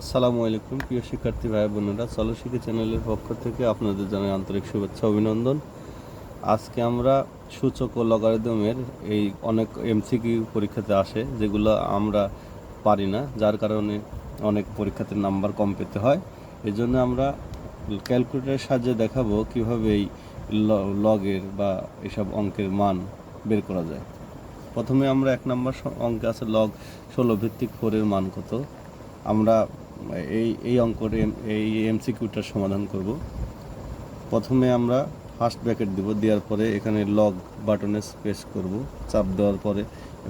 আসসালামু আলাইকুম, প্রিয় শিক্ষার্থী ভাই বোনেরা। চলো শিখি চ্যানেলের পক্ষ থেকে আপনাদের জানাই আন্তরিক শুভেচ্ছা, অভিনন্দন। আজকে আমরা সূচক ও লগারিদমের এই অনেক এমসিকিউ পরীক্ষাতে আসে, যেগুলো আমরা পারি না, যার কারণে অনেক পরীক্ষাতে নাম্বার কম পেতে হয়। এই জন্য আমরা ক্যালকুলেটরের সাহায্যে দেখাবো কীভাবে এই লগের বা এসব অঙ্কের মান বের করা যায়। প্রথমে আমরা এক নম্বর অঙ্কে আছে লগ ষোলো ভিত্তিক ফোরের মান কত? আমরা এই এই অঙ্কর এই এমসিকিউটার সমাধান করব। প্রথমে আমরা ফার্স্ট ব্র্যাকেট দিব, দেওয়ার পরে এখানে লগ বাটনে স্পেস করব। চাপ দেওয়ার পরে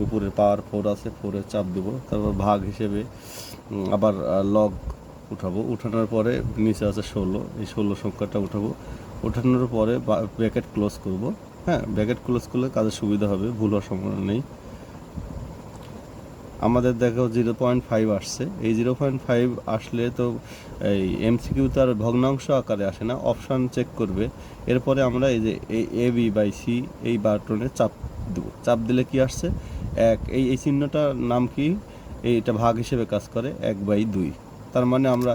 উপরে পাওয়ার ফোর আছে ফোরে চাপ দেব। তারপর ভাগ হিসেবে আবার লগ উঠাবো। উঠানোর পরে নিচে আছে ষোলো, এই ষোলো সংখ্যাটা উঠাবো। উঠানোর পরে ব্র্যাকেট ক্লোজ করব। হ্যাঁ ব্র্যাকেট ক্লোজ করলে কাজের সুবিধা হবে, ভুল হওয়ার সম্ভাবনা নেই। আমাদের দেখো জিরো পয়েন্ট ফাইভ আসছে। এই জিরো পয়েন্ট ফাইভ আসলে তো এই এমসিকিউ তো আর ভগ্নাংশ আকারে আসে না, অপশান চেক করবে। এরপরে আমরা এই যে এই এ, বি বাই সি এই বাটনে চাপ দেব। চাপ দিলে কি আসছে? এক, এই এই চিহ্নটার নাম কি? এইটা ভাগ হিসেবে কাজ করে এক বাই দুই। তার মানে আমরা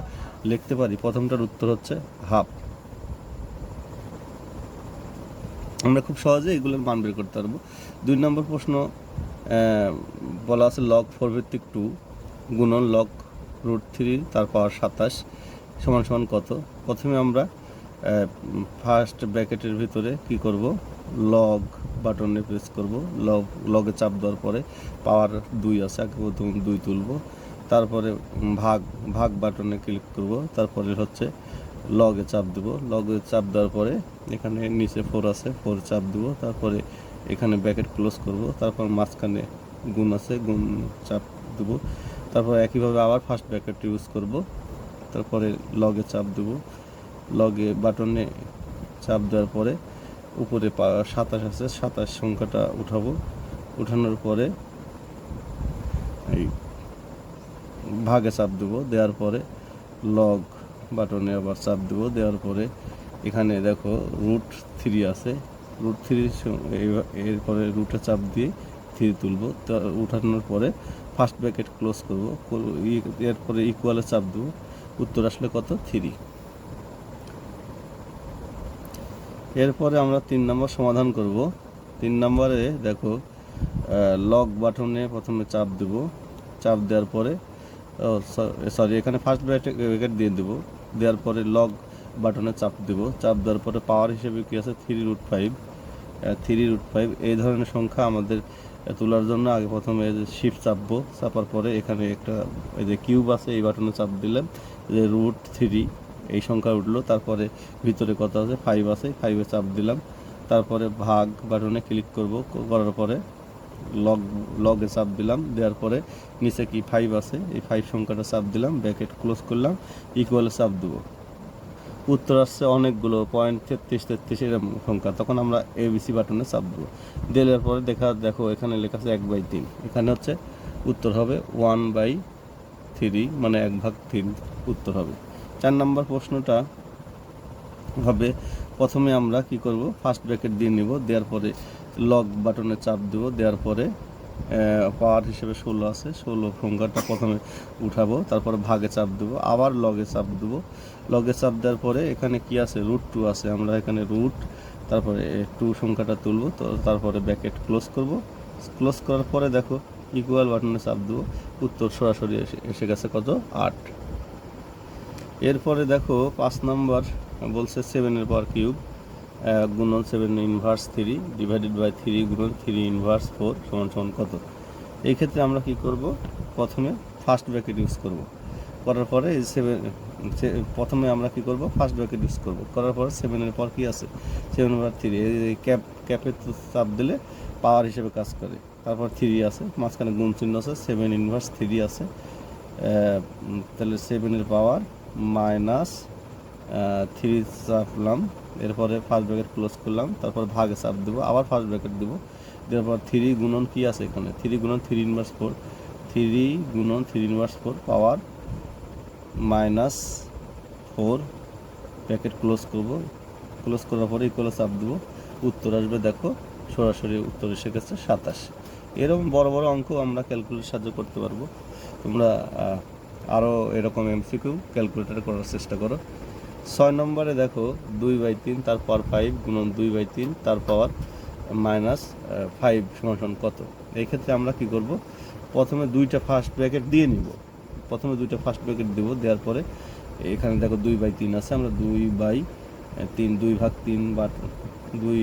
লিখতে পারি, প্রথমটার উত্তর হচ্ছে হাফ। আমরা খুব সহজে এগুলোর মান বের করতে পারব। দুই নম্বর প্রশ্ন বলা আছে লগ ফোর ভিত্তিক টু গুণন লগ রুট থ্রি তার পাওয়ার সাতাশ সমান সমান কত? প্রথমে আমরা ফার্স্ট ব্র্যাকেটের ভিতরে কি করব? লগ বাটনে প্রেস করব। লগ লগে চাপ দেওয়ার পরে পাওয়ার দুই আছে, আগে প্রথম দুই তুলব। তারপরে ভাগ ভাগ বাটনে ক্লিক করব। তারপরে হচ্ছে লগে চাপ দেব। লগে চাপ দেওয়ার পরে এখানে নিচে ফোর আছে ফোর চাপ দেব। তারপরে এখানে ব্র্যাকেট ক্লোজ করব, তারপর মাঝখানে গুণ আছে, গুণ চাপ দেব। তারপর একইভাবে আবার ফার্স্ট ব্র্যাকেট ইউজ করব, তারপরে লগে চাপ দেব। লগে বাটনে চাপ দেওয়ার পরে উপরে সাতাশ আছে, সাতাশ সংখ্যাটা উঠাবো। উঠানোর পরে এই ভাগে চাপ দেবো, দেওয়ার পরে লগ বাটনে আবার চাপ দেবো। দেওয়ার পরে এখানে দেখো রুট থ্রি আছে রুট থ্রি এরপরে রুটে চাপ দিয়ে থ্রি তুলবো। তা উঠানোর পরে ফার্স্ট ব্র্যাকেট ক্লোজ করব। এরপরে ইকুয়ালে চাপ দেবো। উত্তর আসলে কত? থ্রি এরপরে আমরা তিন নম্বর সমাধান করব। তিন নম্বরে দেখো লক বাটনে প্রথমে চাপ দেব। চাপ দেওয়ার পরে সরি এখানে ফার্স্ট ব্র্যাকেট দিয়ে দেবো। দেওয়ার পরে লক বাটনে চাপ দেব। চাপ দেওয়ার পরে পাওয়ার হিসেবে কি আছে? Three root five three root five এই ধরনের সংখ্যা আমাদের তোলার জন্য আগে প্রথমে শিফট চাপবো, চাপার পরে এখানে একটা, এই যে কিউব আছে, এই বাটনে চাপ দিলাম। যে রুট থ্রি এই সংখ্যা উঠল। তারপরে ভিতরে কত আছে? ফাইভ আছে। ফাইভে চাপ দিলাম। তারপরে ভাগ বাটনে ক্লিক করব। করার পরে লগ লগে চাপ দিলাম। দেওয়ার পরে নিচে কি ফাইভ আছে? এই ফাইভ সংখ্যাটা চাপ দিলাম। ব্র্যাকেট ক্লোজ করলাম। ইকুয়ালে চাপ দেবো। উত্তর আসছে অনেকগুলো পয়েন্ট তেত্রিশ তেত্রিশ এরকম সংখ্যা। তখন আমরা এবিসি বাটনে চাপ দেবো। দেওয়ার পরে দেখা, দেখো এখানে লেখা আছে এক বাই তিন। এখানে হচ্ছে উত্তর হবে ওয়ান বাই থ্রি মানে এক ভাগ তিন উত্তর হবে। চার নম্বর প্রশ্নটা হবে, প্রথমে আমরা কি করব? ফার্স্ট ব্র্যাকেট দিয়ে নিব। দেওয়ার পরে লগ বাটনে চাপ দেব। দেওয়ার পরে পাওয়ার হিসেবে ষোলো আছে। ষোলো সংখ্যাটা প্রথমে উঠাবো, তারপরে ভাগে চাপ দেবো, আবার লগে চাপ দেবো। লগে চাপ দেওয়ার পরে এখানে কি আছে? রুট টু আছে। আমরা এখানে রুট তারপরে টু সংখ্যাটা তুলবো, তো তারপরে ব্যাকেট ক্লোজ করব। ক্লোজ করার পরে দেখো ইকুয়াল বাটনে চাপ দেবো। উত্তর সরাসরি এসে এসে গেছে কত? আট। এরপরে দেখো, পাঁচ নাম্বার বলছে সেভেনের পাওয়ার কিউব গুণন seven inverse three divided by three গুণন থ্রি ইনভার্স ফোর সমান সমান কত? এই ক্ষেত্রে আমরা কি করব? প্রথমে ফার্স্ট ব্র্যাকেট ইউজ করব। করার পরে এই সেভেন প্রথমে আমরা কি করব? ফার্স্ট ব্র্যাকেট ইউজ করব। করার পরে সেভেনের পর কি আছে? সেভেন পাওয়ার থ্রি এই ক্যাপ ক্যাপে চাপ দিলে পাওয়ার হিসেবে কাজ করে। তারপর থ্রি আছে, মাঝখানে গুণ চিহ্ন আছে সেভেন ইনভার্স থ্রি আছে। তাহলে সেভেনের পাওয়ার মাইনাস থ্রি চাপলাম। এরপরে ফার্স্ট ব্র্যাকেট ক্লোজ করলাম, তারপর ভাগে চাপ দেবো, আবার ফার্স্ট ব্র্যাকেট দেবো। দেওয়ার পর থ্রি গুণন কী আছে এখানে? থ্রি গুণন থ্রি ইনভার্স ফোর থ্রি গুণন three inverse four power minus four bracket close করব। ক্লোজ করার পরে ইকুয়াল চাপ দেবো। উত্তর আসবে দেখো, সরাসরি উত্তর এসে গেছে সাতাশ। এরকম বড় বড় অঙ্ক আমরা ক্যালকুলেট সাহায্য করতে পারব। তোমরা আরও এরকম এমসিকিউ ক্যালকুলেটার করার চেষ্টা করো। ছয় নম্বরে দেখো দুই বাই তিন তার পর ফাইভ গুণন দুই বাই তিন, তারপর মাইনাস ফাইভ সমান কত? এই ক্ষেত্রে আমরা কি করব? প্রথমে দুইটা ফার্স্ট ব্র্যাকেট দিয়ে নিব। প্রথমে দুইটা ফার্স্ট ব্র্যাকেট দেবো, দেওয়ার পরে এখানে দেখো দুই বাই তিন আছে, আমরা দুই বাই তিন, দুই ভাগ তিন বা দুই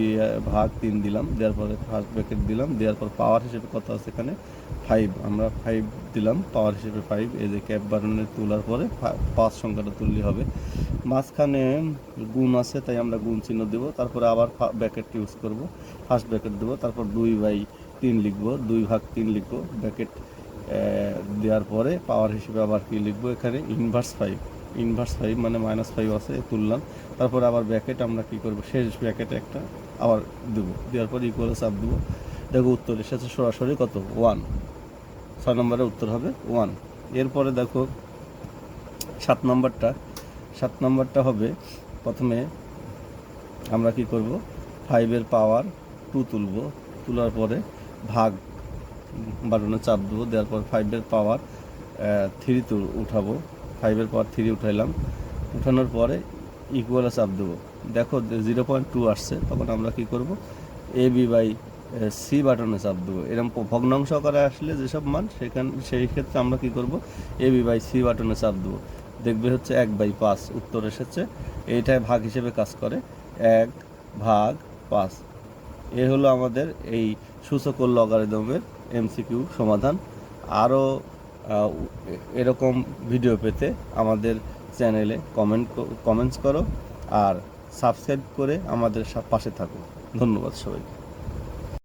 ভাগ তিন দিলাম, দেওয়ার পরে ফার্স্ট ব্র্যাকেট দিলাম, দেওয়ার পর পাওয়ার হিসেবে কত আছে এখানে? ফাইভ আমরা ফাইভ দিলাম পাওয়ার হিসেবে ফাইভ এই যে ক্যাপ বাটনে তোলার পরে পাঁচ সংখ্যাটা তুললে হবে। মাঝখানে গুণ আছে, তাই আমরা গুণ চিহ্ন দেবো, তারপরে আবার ব্র্যাকেট ইউজ করব ফার্স্ট ব্র্যাকেট দেবো, তারপর দুই বাই তিন লিখব, দুই ভাগ তিন লিখব ব্র্যাকেট দেওয়ার পরে পাওয়ার হিসেবে আবার কি লিখব এখানে? ইনভার্স ফাইভ ইনভার্স ফাইভ মানে মাইনাস ফাইভ আছে তুললাম। তারপর আবার ব্র্যাকেট আমরা কি করব? শেষ ব্র্যাকেটে একটা আবার দেবো। দেওয়ার পর ইকুয়াল চাপ দেবো। দেখো উত্তর এসেছে সরাসরি কত? ওয়ান ছয় নম্বরের উত্তর হবে ওয়ান এরপরে দেখো সাত নম্বরটা। সাত নম্বরটা হবে প্রথমে আমরা কি করব? ফাইভের পাওয়ার টু তুলব। তোলার পরে ভাগ বাটনে চাপ দেবো। দেওয়ার পর ফাইভের পাওয়ার থ্রি উঠাবো। ফাইভের পর থ্রি উঠাইলাম। উঠানোর পরে ইকুয়ালে চাপ দেবো। দেখো জিরো পয়েন্ট টু আসছে, তখন আমরা কি করব? এ বি বাই সি বাটনে চাপ দেবো। এরকম ভগ্নাংশ আকারে আসলে যেসব মান, সেখান সেই ক্ষেত্রে আমরা কি করব? এ বি বাই সি বাটনে চাপ দেবো। দেখবে হচ্ছে এক বাই পাঁচ উত্তর এসেছে। এইটায় ভাগ হিসেবে কাজ করে এক ভাগ পাঁচ। এ হলো আমাদের এই সূচক লগারিদমের এমসিকিউ সমাধান। আরও এরকম ভিডিও পেতে আমাদের চ্যানেলে কমেন্ট কমেন্টস করো আর সাবস্ক্রাইব করে আমাদের পাশে থাকো। ধন্যবাদ সবাইকে।